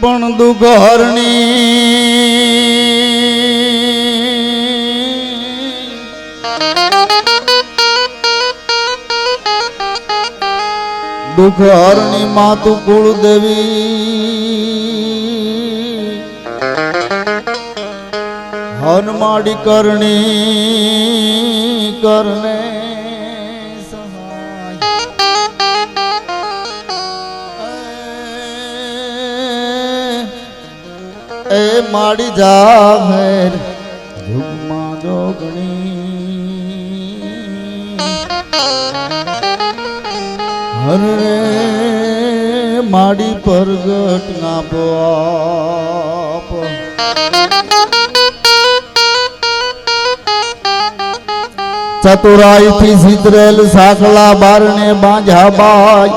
પણ દુઘરણી દુઃખ માતુ કુળદેવી હનમાડી કરણી કરને એ માડી જાહેર યુગમાં જોગણી હર માડી પરગટ ના બાપ ચતુરાઈ થી સિદ્રેલ સાખલા બારણે બાંધ્યા બાય.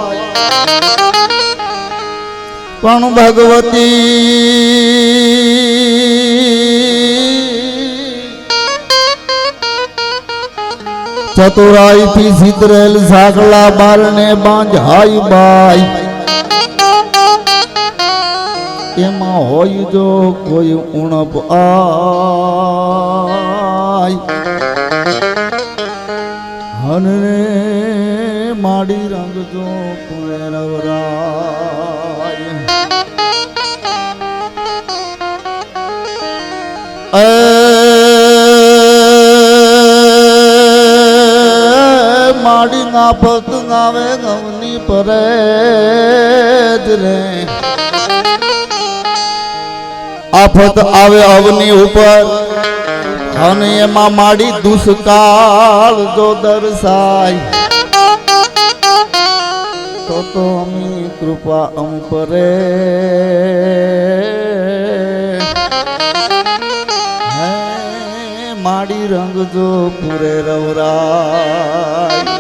પણ ભગવતી ચતુરાઈ થી સિદ્રેલ બાર ને બાંધાઈ બાઈ એમાં હોય જો કોઈ ઉણપ આય. હનને માડી રંગ જો પત નાવે ગમની પરે આફત આવે અવની ઉપર, અને એમાં માડી દુષ્કાળ જો દર્શાય. તો તો અમી કૃપા અમ પરે. માડી રંગ જો પૂરે રવરાય.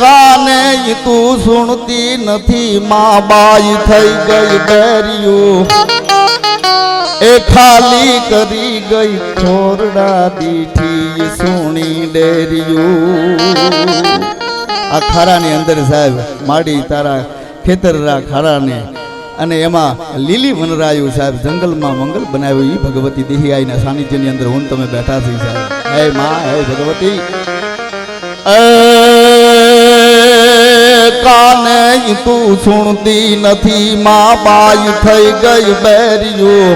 કાને તું સુણતી નથી, મા બાઈ થઈ ગઈ બેરિયું. એ ખાલી કરી ગઈ છોરડા દીઠી સુણી ડેરિયું. આ ખારાની અંદર સાહેબ, માડી તારા ખેતરના ખારાને અને એમાં લીલી વનરાયું સાહેબ જંગલમાં મંગલ બનાવ્યું. એ ભગવતી દેહી આઈના સાનિધ્યની અંદર હું તમે બેઠા થઈ સાહેબ. હે માં, હે ભગવતી. કાને તું સુણતી નથી. માં બાઈ થઈ ગઈ બેરિયું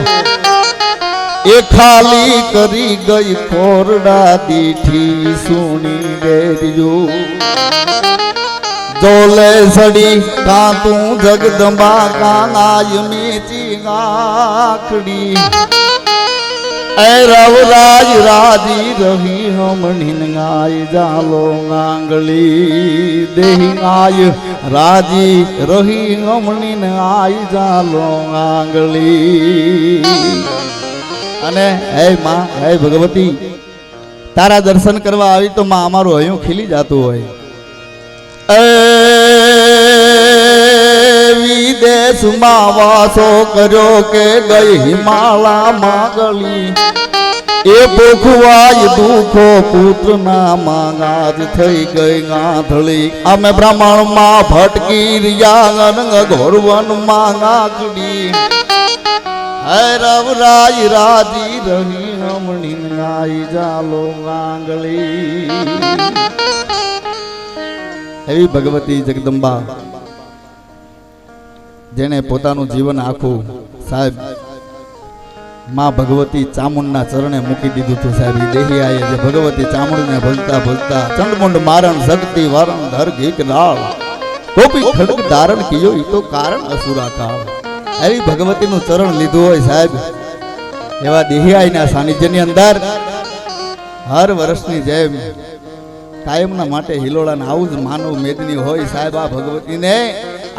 એ ખાલી કરી ગઈ ખોરડા દીઠી સુણી ડેરિયું જોલે સડી કા તું જગદંબા કાનાય મીચી આખડી એ રવરાજ રાજી રહી હમણી ગાય જાલો આંગળી દેહી આય રાજી રહી હમણી આય જાલો આંગળી અને હે માં, હે ભગવતી, તારા દર્શન કરવા આવી તો માં અમારું હયું ખીલી જતું હોય. એ વિદેશમાં વાસો કર્યો કે ગઈ હિમાલા માગલી. એ પોખવાય દુખો પુત્રના માંગાજ થઈ ગઈ ગાંધળી. અમે બ્રાહ્મણમાં ભટકી રહ્યા અનંગ ઘોરવન માંગાકડી હૈરવ રવરાજ રાજી રહી, રમણી નાઈ જાલો ગાંગલી એવી ભગવતી જગદંબા જેણે પોતાનું જીવન આખું સાહેબમાં ભગવતી ચામુંડના ચરણે મૂકી દીધું હતું સાહેબ. ઈ દેહી આયે જે ભગવતી ચામુંડને ભજતા ભજતા ચંડમુંડ મારણ શક્તિ વરણ ધર ઘીક લાળ ગોપી ખડક ધારણ કિયો ઈ તો કારણ અસુરા કાળ. એવી ભગવતીનું ચરણ લીધું હોય સાહેબ. એવા દેહિયાઈના સાનિધ્યની અંદર હર વર્ષની જેમ કાયમના માટે હિલોળાને આવું જ માનવ મેદની હોય સાહેબ આ ભગવતીને.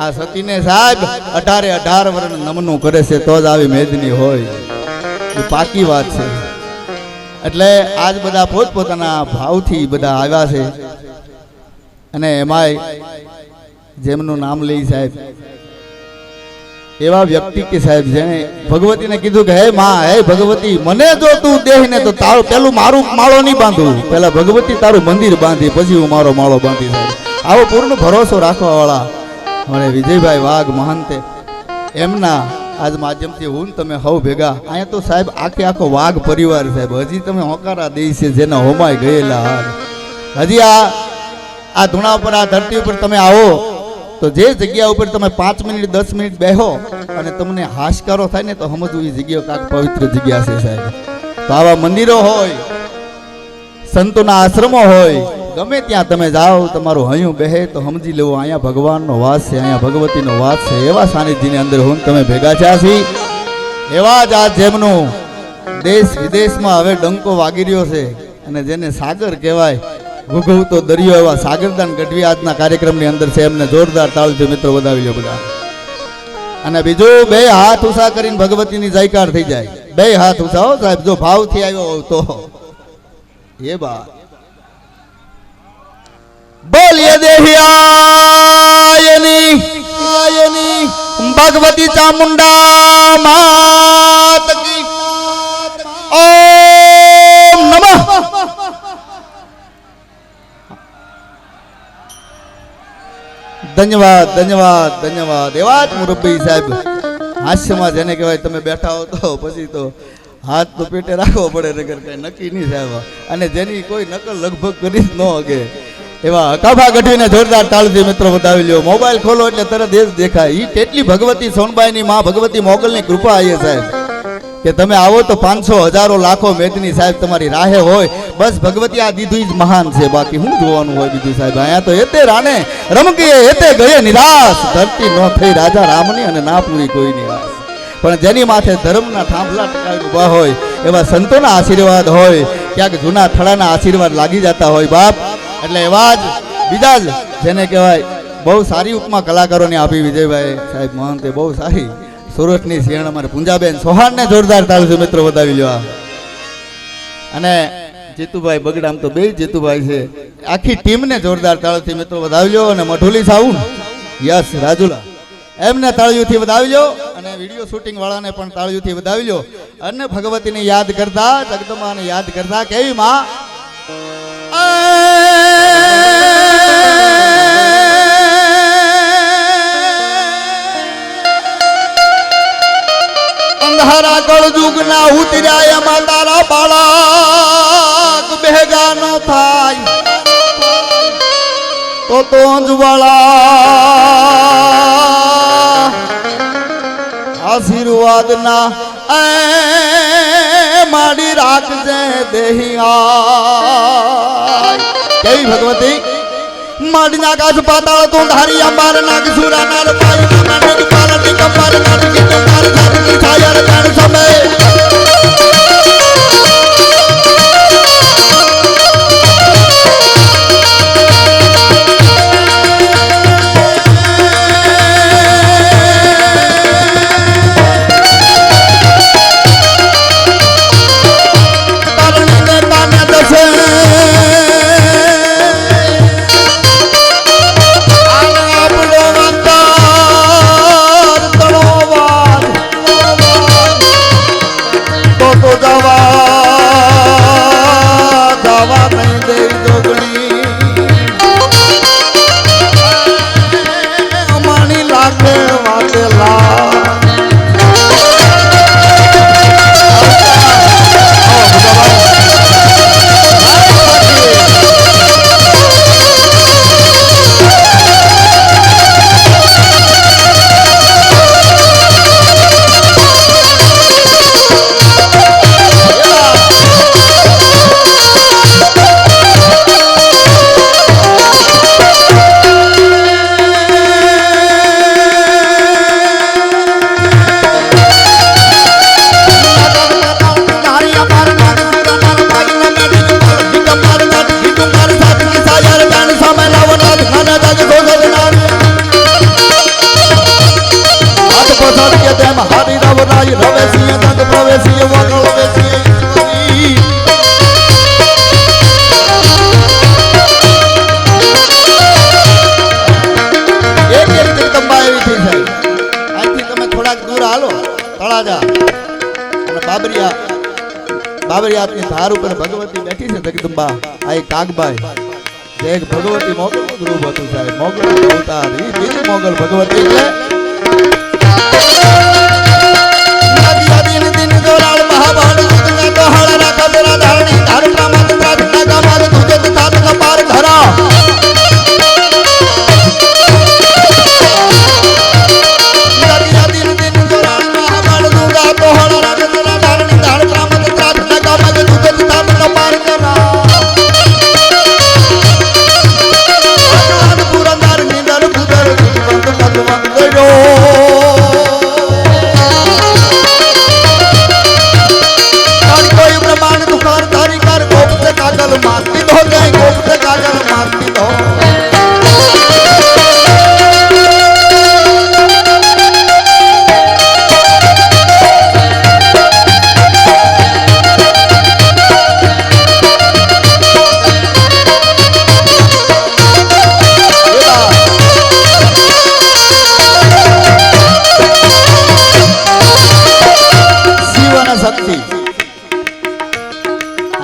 આ સતીને સાહેબ અઢારે અઢાર વર્ષ નમનું કરે છે, તો જ આવી મેદની હોય. એ પાકી વાત છે. એટલે આજ બધા પોતપોતાના ભાવથી બધા આવ્યા છે. અને એમાંય જેમનું નામ લઈ સાહેબ, એવા વ્યક્તિ કે સાહેબ જેને ભગવતીને કીધું કે, હે માં, હે ભગવતી, મને જો તું દેહ ને તો તારું પેલું મારું માળો નહીં બાંધું. પેલા ભગવતી તારું મંદિર બાંધી, પછી હું મારો માળો બાંધી આવો પૂર્ણ ભરોસો રાખવાવાળા મને વિજયભાઈ વાઘ મહંતે એમના આજ માધ્યમથી હું તમે હવ ભેગા. અહીંયા તો સાહેબ આખે આખો વાઘ પરિવાર સાહેબ. હજી તમે હોકારા દે છે જેના હોમાય ગયેલા હાર. હજી આ આ ધૂણા ઉપર, આ ધરતી ઉપર તમે આવો તો જે જગ્યા ઉપર તમે પાંચ મિનિટ, દસ મિનિટ બેહો અને તમને હાશકારો થાય ને તો સમજવું એ જગ્યા કાંક પવિત્ર જગ્યા છે સાહેબ. તો આવા મંદિરો હોય, સંતોના આશ્રમો હોય ગમે ત્યાં તમે જાઓ, તમારું હયું બેહે તો સમજી લેવો, અહીંયા ભગવાનનો વાસ છે, અહીંયા ભગવતીનો વાસ છે. એવા સાનિધ્યની અંદર હું તમે ભેગા થયા છી એવા જ આ જેમનું દેશ વિદેશમાં હવે ડંકો વાગી રહ્યો છે અને જેને સાગર કહેવાય, ભૂગવતો દરિયો એવા સાગરદાન ગઢવી આજના કાર્યક્રમની અંદર છે, એમને જોરદાર તાળથી મિત્રો વધાવી લો બધા. અને બીજું, બે હાથ ઉષા કરીને ભગવતીની જયકાર થઈ જાય. બે હાથ ઉષા હો સાહેબ, જો ભાવથી આવ્યો તો. એ બા બોલીએ દેહિયાયની આયની ભગવતી ચામુંડા માત કી. ઓમ નમઃ. ધન્યવાદ ધન્યવાદ ધન્યવાદ. એવા જ મુરબ્બી સાહેબ હાસ્યમાં જેને કહેવાય તમે બેઠા હો તો પછી તો હાથ તો પેટે રાખવો પડે નગર કઈ નક્કી નહીં સાહેબ. અને જેની કોઈ નકલ લગભગ કરી જ ન હકે એવા કાફા ગઢવીને જોરદાર તાળથી મિત્રો બતાવી લ્યો. મોબાઈલ ખોલો એટલે તરત એ જ દેખાય. એ કેટલી ભગવતી સોનબાઈની માં ભગવતી મોગલની કૃપા આવીએ સાહેબ. કે તમે આવો તો પાંચસો હજારો લાખો મેદની સાહેબ તમારી રાહે હોય. બસ ભગવતી આ દીધું જ મહાન છે. બાકી હું જોવાનું હોય બીજું સાહેબ? અહીંયા તો એતે રાને, રમકીએ એતે ગયે નિરાશ. ધરતી ન થઈ રાજા રામની અને ના પૂરી કોઈની આશ પણ જેની માથે ધર્મના થાંભલા ટકાવી ઊભા હોય, એવા સંતોના આશીર્વાદ હોય, ક્યાંક જૂના થળાના આશીર્વાદ લાગી જતા હોય બાપ. એટલે એવા જ બીજા જ જેને કહેવાય બહુ સારી ઉપમા કલાકારોને આપી વિજયભાઈ સાહેબ મહંતે બહુ સારી સુરતની સિંહણ અમારે પૂંજાબેન સોહાણને જોરદાર તાળથી મિત્રો બતાવી લ્યો અને જીતુભાઈ બગડામ તો બે જીતુભાઈ છે. આખી ટીમને જોરદાર તાળથી મિત્રો વધાવી લ્યો અને મઠોલી સાહુ યસ, રાજુલા. એમને વધાવી લો અને વીડિયો શૂટિંગ વાળાને પણ તાળીઓથી વધાવી લ્યો. અને ભગવતીને યાદ કરતા, જગદમાને યાદ કરતા, કેવી માં? અંધારા કળજુગના ઉતર્યા એમાં તારા બાળક ભેગા ન થાય. તો તો વાળા આશીર્વાદ ના માડી રાખજે દેહિયા. કેવી ભગવતી. માડી ના કાચ પાતાળ તું ધારી અંબાર નાગ સુરા નાર પાઈ નાગ પાલટી કંબાર નાગ ગીત માર થાય કાણ સમય બાબરિયા આપની ધાર ઉપર ભગવતી બેઠી છે જગદંબા આ એક કાગબાઈ જે ભગવતી મોગલનું જ રૂપ હતું સાહેબ મોગલનો અવતાર મોગલ ભગવતી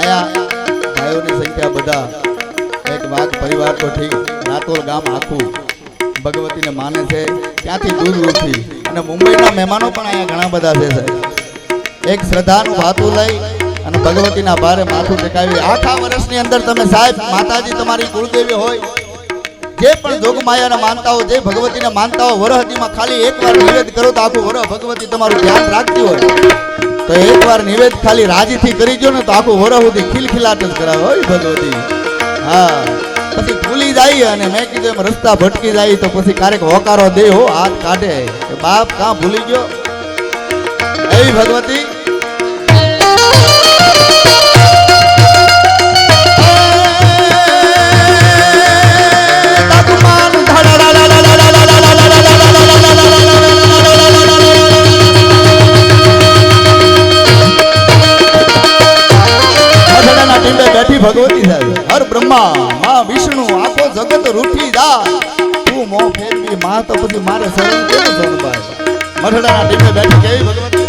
આયા ભાઈઓની સંખ્યા એક ભગવતીને એક ભારે માથું ટેકાવી. આખા વર્ષની અંદર તમે સાહેબ, માતાજી તમારી કુળદેવી હોય, જે પણ જોગમાયાને માનતા હો જે ભગવતીને માનતા હો વરહદીમાં ખાલી એકવાર નિવેદ કરો તો આખું વરહ ભગવતી તમારું ધ્યાન રાખતી હોય. તો એકવાર નિવેદ ખાલી રાજીથી કરી જો ને તો આખું વરહ સુધી ખિલખિલાટ જ કરાવે. હોય ભગવતી. હા. પછી ભૂલી જાય અને મેં કીધું એમ રસ્તા ભટકી જાય તો પછી ક્યારેક હોકારો દે હો હાથ કાઢે. બાપ, કાં ભૂલી ગયો? એવી ભગવતી? બ્રહ્મા માં વિષ્ણુ આખો જગત રૂઠી જાય. તું મો ફેરવી, મા તો પછી મારે શરણ કેમ શરણભાઈ મઠડાના ટીમે બેઠી કેવી ભગવતી?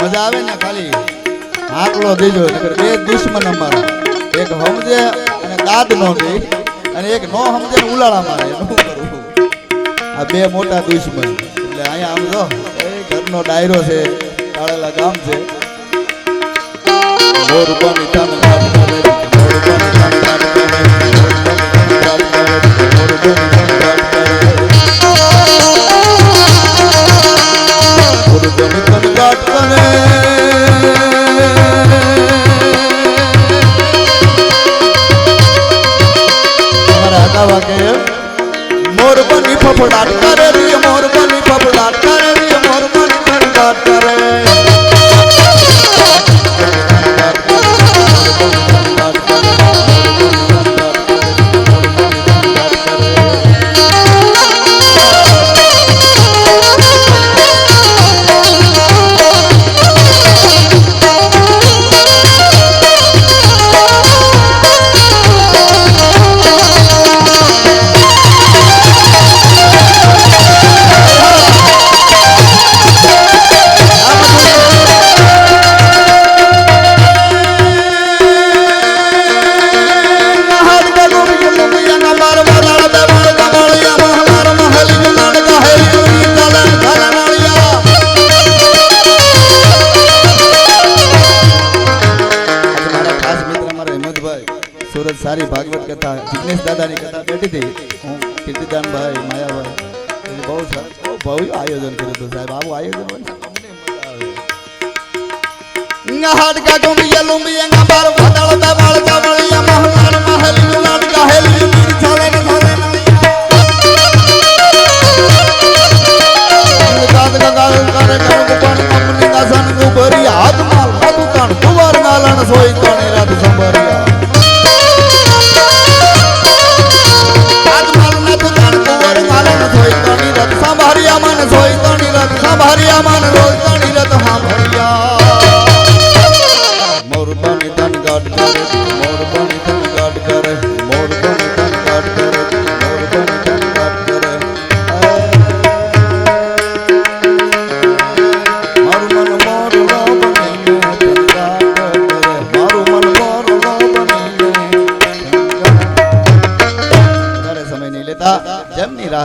મજા આવે ને ખાલી? આંકડો દેજો. બે દુશ્મન અમારા. એક સમજે અને દાદ નો દે અને એક નો સમજે ને ઉલાળા મારે. શું કરવું? આ બે મોટા દુશ્મન. એટલે અહીંયા આમ જો ઘરનો ડાયરો છે, કાળેલા ગામ છે. મોરબાની તન ગાટ કરે મોરબાની તન ગાટ કરે મોરબાની ફફડાટ કરે રી મોરબાની આવે હાડ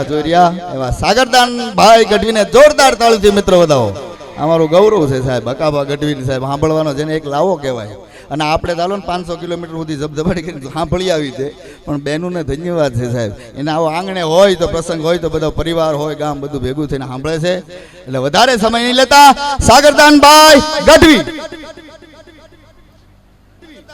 રાહ જોઈ રહ્યા એવા સાગરદાન ભાઈ ગઢવીને જોરદાર તાળીથી મિત્રો વધાવો. અમારું ગૌરવ છે સાહેબ અકાબા ગઢવી સાહેબ, સાંભળવાનો જેને એક લાવો કહેવાય. અને આપણે ચાલો ને પાંચસો કિલોમીટર સુધી ઝબઝબાડી કરીને સાંભળી આવી છે. પણ બહેનોને ધન્યવાદ છે સાહેબ. એને આવો આંગણે હોય તો પ્રસંગ હોય તો બધો પરિવાર હોય, ગામ બધું ભેગું થઈને સાંભળે છે. એટલે વધારે સમય નહીં લેતા સાગરદાન ભાઈ ગઢવી.